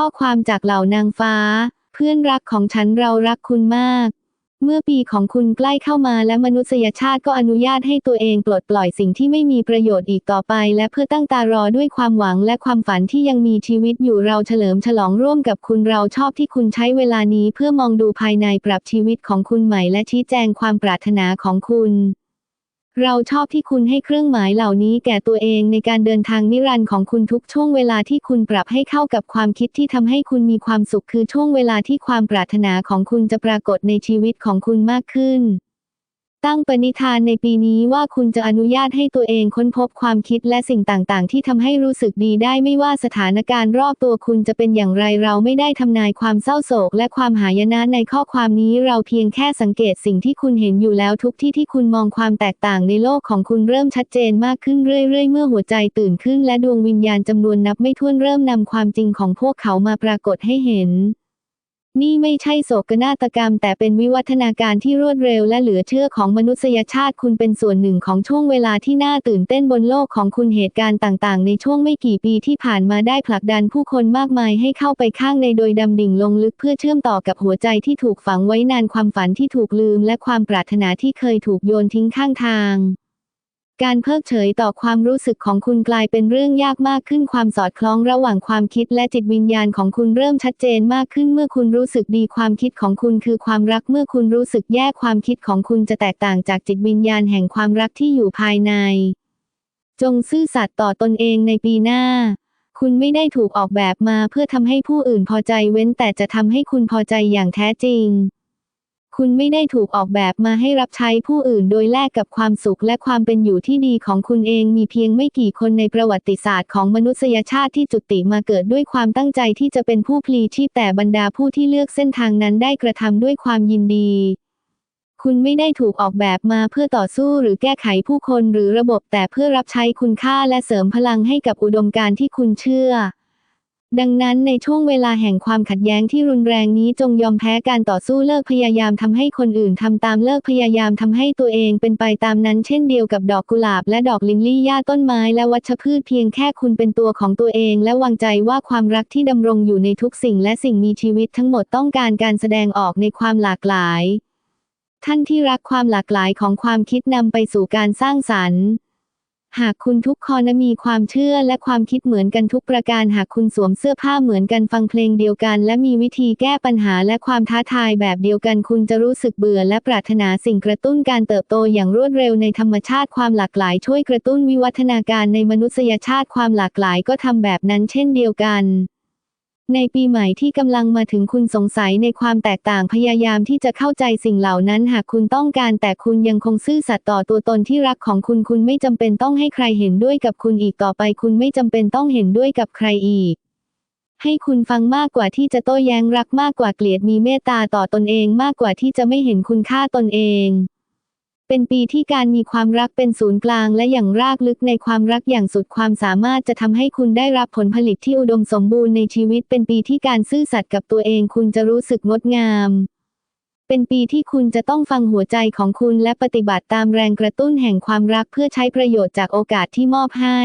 ข้อความจากเหล่านางฟ้า เพื่อนรักของฉันเรารักคุณมาก เมื่อปีของคุณใกล้เข้ามาและมนุษยชาติก็อนุญาตให้ตัวเองปลดปล่อยสิ่งที่ไม่มีประโยชน์อีกต่อไป และเพื่อตั้งตารอด้วยความหวังและความฝันที่ยังมีชีวิตอยู่เราเฉลิมฉลองร่วมกับคุณเราชอบที่คุณใช้เวลานี้เพื่อมองดูภายในปรับชีวิตของคุณใหม่และชี้แจงความปรารถนาของคุณ เราชอบที่คุณให้เครื่องหมายเหล่านี้แก่ตัวเองในการเดินทางนิรันดร์ของคุณทุกช่วงเวลาที่คุณปรับให้เข้ากับความคิดที่ทำให้คุณมีความสุขคือช่วงเวลาที่ความปรารถนาของคุณจะปรากฏในชีวิตของคุณมากขึ้น ตั้งปณิธานในปีนี้ว่าคุณจะอนุญาตให้ตัวเองค้นพบความคิดและสิ่งต่างๆ ที่ทำให้รู้สึกดีได้ไม่ว่าสถานการณ์รอบตัวคุณจะเป็นอย่างไรเราไม่ได้ทำนายความเศร้าโศก และความหายนะในข้อความนี้เราเพียงแค่สังเกตสิ่งที่คุณเห็นอยู่แล้วทุกที่ที่คุณมองความแตกต่างในโลกของคุณเริ่มชัดเจนมากขึ้นเรื่อยๆ เมื่อหัวใจตื่นขึ้น และดวงวิญญาณจำนวนนับไม่ถ้วนเริ่มนำความจริงของพวกเขามาปรากฏให้เห็น นี่ไม่ใช่โศกนาฏกรรม แต่เป็นวิวัฒนาการที่รวดเร็วและเหลือเชื่อของมนุษยชาติคุณเป็นส่วนหนึ่งของช่วงเวลาที่น่าตื่นเต้นบนโลกของคุณเหตุการณ์ต่างๆ ในช่วงไม่กี่ปีที่ผ่านมาได้ผลักดันผู้คนมากมายให้เข้าไปข้างในโดยดำดิ่งลงลึกเพื่อเชื่อมต่อกับหัวใจที่ถูกฝังไว้นานความฝันที่ถูกลืม และความปรารถนาที่เคยถูกโยนทิ้งข้างทาง การเพิกเฉยต่อความรู้สึกของคุณกลายเป็นเรื่องยากมากขึ้นความสอดคล้องระหว่างความคิดและจิตวิญญาณของคุณเริ่มชัดเจนมากขึ้นเมื่อคุณรู้สึกดีความคิดของคุณคือความรักเมื่อคุณรู้สึกแย่ความคิดของคุณจะแตกต่างจากจิตวิญญาณแห่งความรักที่อยู่ภายใน จงซื่อสัตย์ต่อตนเองในปีหน้า คุณไม่ได้ถูกออกแบบมาเพื่อทำให้ผู้อื่นพอใจเว้นแต่จะทำให้คุณพอใจอย่างแท้จริง คุณไม่ได้ถูกออกแบบมาให้รับใช้ผู้อื่นโดยแลกกับความสุขและความเป็นอยู่ที่ดีของคุณเองมีเพียงไม่กี่คนในประวัติศาสตร์ของมนุษยชาติที่จุติมาเกิดด้วยความตั้งใจที่จะเป็นผู้พลีชีพแต่บรรดาผู้ที่เลือกเส้นทางนั้นได้กระทำด้วยความยินดี คุณไม่ได้ถูกออกแบบมาเพื่อต่อสู้หรือแก้ไขผู้คนหรือระบบแต่เพื่อรับใช้คุณค่าและเสริมพลังให้กับอุดมการณ์ที่คุณเชื่อ ดังนั้นในช่วงเวลาแห่งความขัดแย้งที่รุนแรงนี้จงยอมแพ้การต่อสู้เลิกพยายามทำให้คนอื่นทำตามเลิกพยายามทำให้ตัวเองเป็นไปตามนั้นเช่นเดียวกับดอกกุหลาบและดอกลิลลี่หญ้าต้นไม้และวัชพืชเพียงแค่คุณเป็นตัวของตัวเอง และวางใจว่าความรักที่ดำรงอยู่ในทุกสิ่งและสิ่งมีชีวิตทั้งหมดต้องการการแสดงออกในความหลากหลาย ท่านที่รักความหลากหลายของความคิดนำไปสู่การสร้างสรรค์ หากคุณทุกคนมีความเชื่อและความคิดเหมือนกันทุกประการหากคุณสวมเสื้อผ้าเหมือนกันฟังเพลงเดียวกัน และมีวิธีแก้ปัญหาและความท้าทายแบบเดียวกัน คุณจะรู้สึกเบื่อและปรารถนาสิ่งกระตุ้นการเติบโตอย่างรวดเร็วในธรรมชาติความหลากหลายช่วยกระตุ้นวิวัฒนาการในมนุษยชาติความหลากหลายก็ทำแบบนั้นเช่นเดียวกัน ในปีใหม่ที่กำลังมาถึงคุณสงสัยในความแตกต่างพยายามที่จะเข้าใจสิ่งเหล่านั้นหากคุณต้องการแต่คุณยังคงซื่อสัตย์ต่อตัวตนที่รักของคุณคุณไม่จำเป็นต้องให้ใครเห็นด้วยกับคุณอีกต่อไป คุณไม่จำเป็นต้องเห็นด้วยกับใครอีก ให้คุณฟังมากกว่าที่จะโต้แย้งรักมากกว่าเกลียดมีเมตตาต่อตนเองมากกว่าที่จะไม่เห็นคุณค่าตนเอง เป็นปีที่การมีความรักเป็นศูนย์กลางและอย่างรากลึกในความรักอย่างสุดความสามารถจะทำให้คุณได้รับผลผลิตที่อุดมสมบูรณ์ในชีวิต เป็นปีที่การซื่อสัตย์กับตัวเองคุณจะรู้สึกงดงาม เป็นปีที่คุณจะต้องฟังหัวใจของคุณและปฏิบัติตามแรงกระตุ้นแห่งความรักเพื่อใช้ประโยชน์จากโอกาสที่มอบให้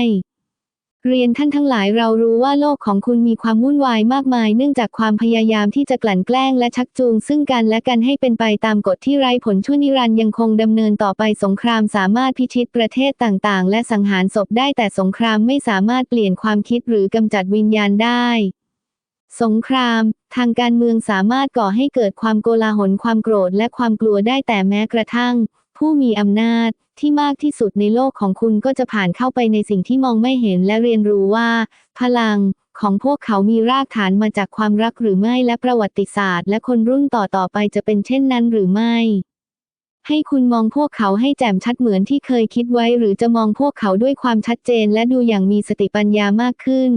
เรียนท่านทั้งหลายเรารู้ว่าโลกของคุณมีความวุ่นวายมากมาย เนื่องจากความพยายามที่จะกลั่นแกล้งและชักจูง ซึ่งกันและกันให้เป็นไปตามกฎที่ไร้ผลชั่วนิรันดร์ยังคงดำเนินต่อไปสงครามสามารถพิชิตประเทศต่างๆ และสังหารศพได้แต่สงครามไม่สามารถเปลี่ยนความคิดหรือกำจัดวิญญาณได้ สงคราม ทางการเมืองสามารถก่อให้เกิดความโกลาหลความโกรธและความกลัวได้แต่แม้กระทั่ง ผู้มีอำนาจที่มากที่สุดในโลกของคุณก็จะผ่านเข้าไปในสิ่งที่มองไม่เห็นและเรียนรู้ว่า พลังของพวกเขามีรากฐานมาจากความรักหรือไม่และประวัติศาสตร์ และคนรุ่นต่อๆไปจะเป็นเช่นนั้นหรือไม่ ให้คุณมองพวกเขาให้แจ่มชัดเหมือนที่เคยคิดไว้ หรือจะมองพวกเขาด้วยความชัดเจน และดูอย่างมีสติปัญญามากขึ้น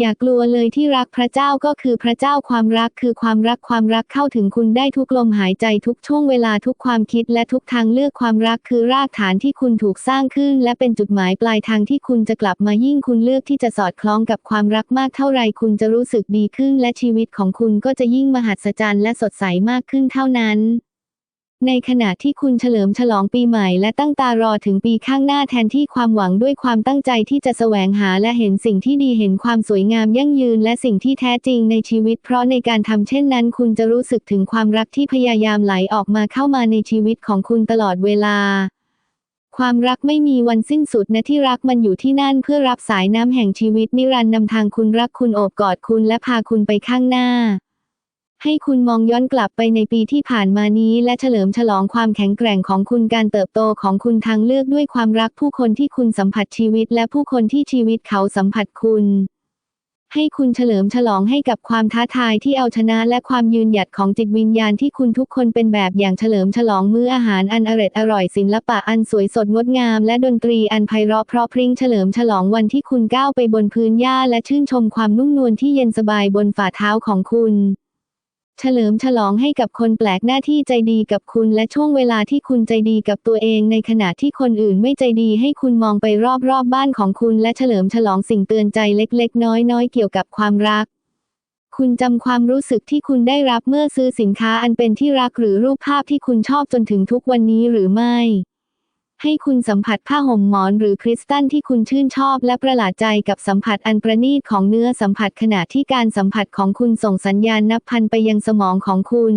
อย่ากลัวเลยที่รักพระเจ้าก็คือพระเจ้าความรักคือความรักความรักเข้าถึงคุณได้ทุกลมหายใจทุกช่วงเวลาทุกความคิดและทุกทางเลือกความรักคือรากฐานที่คุณถูกสร้างขึ้น และเป็นจุดหมายปลายทางที่คุณจะกลับมายิ่งคุณเลือกที่จะสอดคล้องกับความรักมากเท่าไรคุณจะรู้สึกดีขึ้น และชีวิตของคุณก็จะยิ่งมหัศจรรย์และสดใสมากขึ้นเท่านั้น ในขณะที่คุณเฉลิมฉลองปีใหม่และตั้งตารอถึงปีข้างหน้าแทนที่ความหวังด้วยความตั้งใจที่จะแสวงหาและเห็นสิ่งที่ดีเห็นความสวยงามยั่งยืนและสิ่งที่แท้จริงในชีวิต เพราะในการทำเช่นนั้น คุณจะรู้สึกถึงความรักที่พยายามไหลออกมาเข้ามาในชีวิตของคุณตลอดเวลา ความรักไม่มีวันสิ้นสุดนะที่รักมันอยู่ที่นั่นเพื่อรับสายน้ำแห่งชีวิตนิรันดร์นำทางคุณรักคุณโอบกอดคุณและพาคุณไปข้างหน้า ให้คุณมองย้อนกลับไปในปีที่ผ่านมานี้และเฉลิมฉลองความแข็งแกร่งของคุณการเติบโตของคุณทางเลือกด้วยความรักผู้คนที่คุณสัมผัสชีวิตและผู้คนที่ชีวิตเขาสัมผัสคุณ ให้คุณเฉลิมฉลองให้กับความท้าทายที่เอาชนะและความยืนหยัดของจิตวิญญาณที่คุณทุกคนเป็นแบบอย่างเฉลิมฉลองมื้ออาหารอันอร่อยอร่อยศิลปะอันสวยสดงดงามและดนตรีอันไพเราะเพราะพริ้งเฉลิมฉลองวันที่คุณก้าวไปบนพื้นหญ้าและชื่นชมความนุ่มนวลที่เย็นสบายบนฝ่าเท้าของคุณ เฉลิมฉลองให้กับคนแปลกหน้าที่ใจดีกับคุณและช่วงเวลาที่คุณใจดีกับตัวเองในขณะที่คนอื่นไม่ใจดีให้คุณมองไปรอบๆบบ้านของคุณและเฉลิมฉลองสิ่งเตือนใจเล็กๆ น้อยๆ เกี่ยวกับความรัก คุณจำความรู้สึกที่คุณได้รับเมื่อซื้อสินค้าอันเป็นที่รักหรือรูปภาพที่คุณชอบจนถึงทุกวันนี้หรือไม่ ให้คุณสัมผัสผ้าห่มหมอนหรือคริสตัลที่คุณชื่นชอบและประหลาดใจกับสัมผัสอันประณีตของเนื้อสัมผัสขณะที่การสัมผัสของคุณส่งสัญญาณนับพันไปยังสมองของคุณ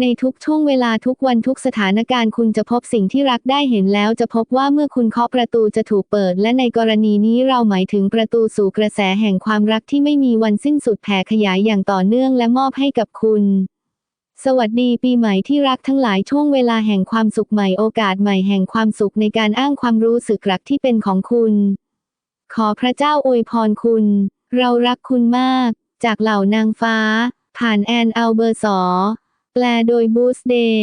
ในทุกช่วงเวลาทุกวันทุกสถานการณ์คุณจะพบสิ่งที่รักได้เห็นแล้วจะพบว่าเมื่อคุณเคาะประตูจะถูกเปิด และในกรณีนี้เราหมายถึงประตูสู่กระแสแห่งความรักที่ไม่มีวันสิ้นสุดแผ่ขยายอย่างต่อเนื่องและมอบให้กับคุณ สวัสดีปีใหม่ที่รักทั้งหลายช่วงเวลาแห่งความสุขใหม่โอกาสใหม่แห่งความสุขในการอ้างความรู้สึกรักที่เป็นของคุณ ขอพระเจ้าอวยพรคุณ เรารักคุณมาก จากเหล่านางฟ้า ผ่านแอนอัลเบอร์สอ แปลโดยบูสเดย์